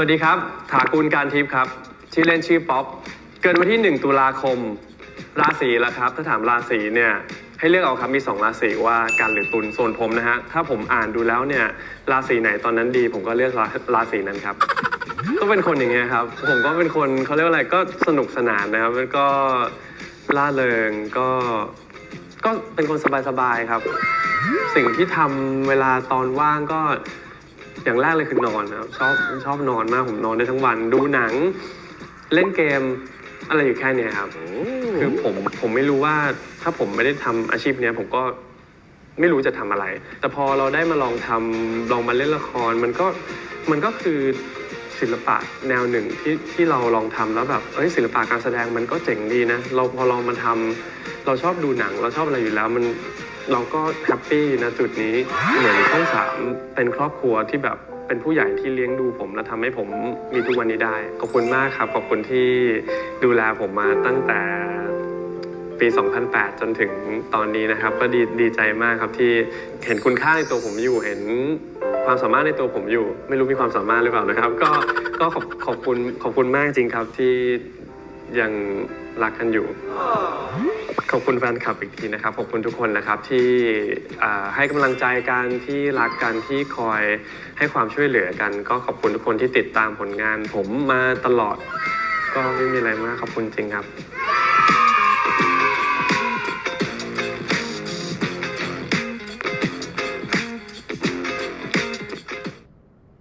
วัสดีครับ ถากูลการทิพย์ครับ ชื่อเล่นชื่อป๊อป เกิดวันที่ 1 ตุลาคม ราศีละครับ ถ้าถามราศีเนี่ยให้เลือกเอาครับมี 2 ราศีว่ากันหรือตุลส่วนผมนะฮะ ถ้าผมอ่านดูแล้วเนี่ยราศีไหนตอนนั้นดี ผมก็เลือกราราศีนั้นครับ ก็เป็นคนอย่างเงี้ยครับ ผมก็เป็นคนเขาเรียกว่าอะไรก็สนุกสนานนะครับแล้วก็ล่าเริงก็ก็เป็นคนสบายๆครับ สิ่งที่ทำเวลาตอนว่างก็ อย่างแรกเลยคือนอนนะครับชอบชอบนอนมากผมนอนได้ทั้งวันดูหนัง เล่นเกมอะไรอยู่แค่เนี้ยครับคือผมผมไม่รู้ว่าถ้าผมไม่ได้ทำอาชีพเนี้ยผมก็ไม่รู้จะทำอะไร แต่พอเราได้มาลองทำลองมาเล่นละครมันก็มันก็คือศิลปะแนวหนึ่งที่ที่เราลองทำแล้วแบบเอ้ยศิลปะการแสดงมันก็เจ๋งดีนะ เราพอลองมาทำเราชอบดูหนังเราชอบอะไรอยู่แล้วมัน เราก็แฮปปี้นะจุดนี้เหมือนช่องสามเป็นครอบครัวที่แบบเป็นผู้ใหญ่ที่เลี้ยงดูผม และทำให้ผมมีทุกวันนี้ได้ ขอบคุณมากครับขอบคุณที่ดูแลผมมาตั้งแต่ปี 2008 จนถึงตอนนี้นะครับ ก็ดีดีใจมากครับที่เห็นคุณค่าในตัวผมอยู่เห็นความสามารถในตัวผมอยู่ ไม่รู้มีความสามารถหรือเปล่านะครับ ก็ก็ขอบขอบคุณขอบคุณมากจริงครับที่ ยังรักกันอยู่ ขอบคุณแฟนคลับอีกทีนะครับ ขอบคุณทุกคนนะครับที่ให้กำลังใจกันที่รักกันที่คอยให้ความช่วยเหลือกัน ก็ขอบคุณทุกคนที่ติดตามผลงาน ผมมาตลอด ก็ไม่มีอะไรมากขอบคุณจริงครับ